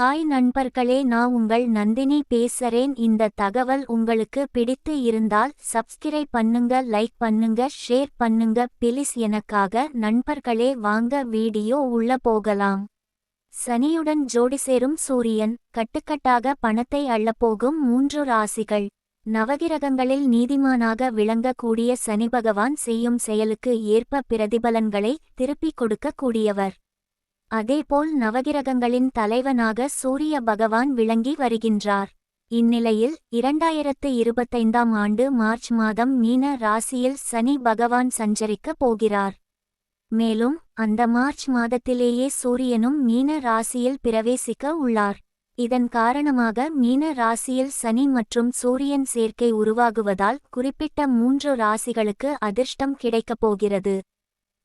Hi நண்பர்களே நான் உங்கள் நந்தினி பேசுறேன். இந்த தகவல் உங்களுக்கு பிடித்து இருந்தால் சப்ஸ்கிரைப் பண்ணுங்க லைக் பண்ணுங்க ஷேர் பண்ணுங்க. பிலிஸ் எனக்காக நண்பர்களே வாங்க வீடியோ உள்ள போகலாம். சனியுடன் ஜோடி சேரும் சூரியன் கட்டுக்கட்டாக பணத்தை அள்ளப்போகும் மூன்று ராசிகள். நவகிரகங்களில் நீதிமானாக விளங்கக்கூடிய சனி பகவான் செய்யும் செயலுக்கு ஏற்ப பிரதிபலன்களை திருப்பிக் கொடுக்கக்கூடியவர். அதேபோல் நவகிரகங்களின் தலைவனாக சூரிய பகவான் விளங்கி வருகின்றார். இந்நிலையில் இரண்டாயிரத்து இருபத்தைந்தாம் ஆண்டு மார்ச் மாதம் மீன ராசியில் சனி பகவான் சஞ்சரிக்கப் போகிறார். மேலும் அந்த மார்ச் மாதத்திலேயே சூரியனும் மீன ராசியில் பிரவேசிக்க உள்ளார். இதன் காரணமாக மீன ராசியில் சனி மற்றும் சூரியன் சேர்க்கை உருவாகுவதால் குறிப்பிட்ட மூன்று ராசிகளுக்கு அதிர்ஷ்டம் கிடைக்கப் போகிறது.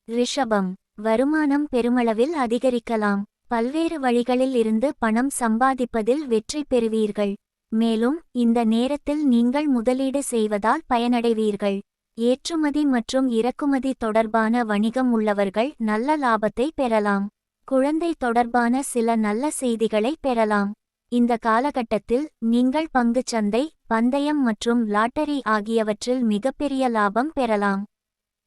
ரிஷபம். வருமானம் பெருமளவில் அதிகரிக்கலாம். பல்வேறு வழிகளில் இருந்து பணம் சம்பாதிப்பதில் வெற்றி பெறுவீர்கள். மேலும் இந்த நேரத்தில் நீங்கள் முதலீடு செய்வதால் பயனடைவீர்கள். ஏற்றுமதி மற்றும் இறக்குமதி தொடர்பான வணிகம் உள்ளவர்கள் நல்ல லாபத்தை பெறலாம். குழந்தை தொடர்பான சில நல்ல செய்திகளை பெறலாம். இந்த காலகட்டத்தில் நீங்கள் பங்குச் சந்தை பந்தயம் மற்றும் லாட்டரி ஆகியவற்றில் மிகப்பெரிய லாபம் பெறலாம்.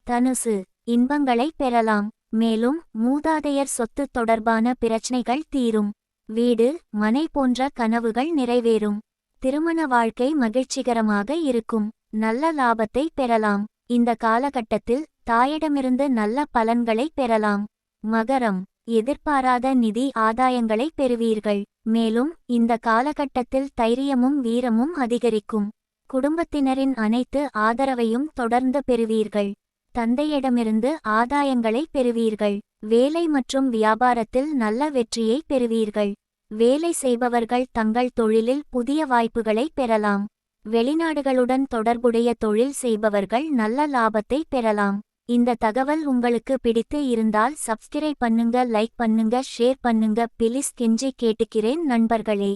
தனுசு இன்பங்களை பெறலாம். மேலும் மூதாதையர் சொத்து தொடர்பான பிரச்சனைகள் தீரும். வீடு மனை போன்ற கனவுகள் நிறைவேறும். திருமண வாழ்க்கை மகிழ்ச்சிகரமாக இருக்கும். நல்ல லாபத்தை பெறலாம். இந்த காலகட்டத்தில் தாயிடமிருந்து நல்ல பலன்களை பெறலாம். மகரம் எதிர்பாராத நிதி ஆதாயங்களை பெறுவீர்கள். மேலும் இந்த காலகட்டத்தில் தைரியமும் வீரமும் அதிகரிக்கும். குடும்பத்தினரின் அனைத்து ஆதரவையும் தொடர்ந்து பெறுவீர்கள். தந்தையிடமிருந்து ஆதாயங்களை பெறுவீர்கள். வேலை மற்றும் வியாபாரத்தில் நல்ல வெற்றியை பெறுவீர்கள். வேலை செய்பவர்கள் தங்கள் தொழிலில் புதிய வாய்ப்புகளை பெறலாம். வெளிநாடுகளுடன் தொடர்புடைய தொழில் செய்பவர்கள் நல்ல லாபத்தை பெறலாம். இந்த தகவல் உங்களுக்கு பிடித்து இருந்தால் சப்ஸ்கிரைப் பண்ணுங்க லைக் பண்ணுங்க ஷேர் பண்ணுங்க. பிலிஸ் கெஞ்சி கேட்டுக்கிறேன் நண்பர்களே.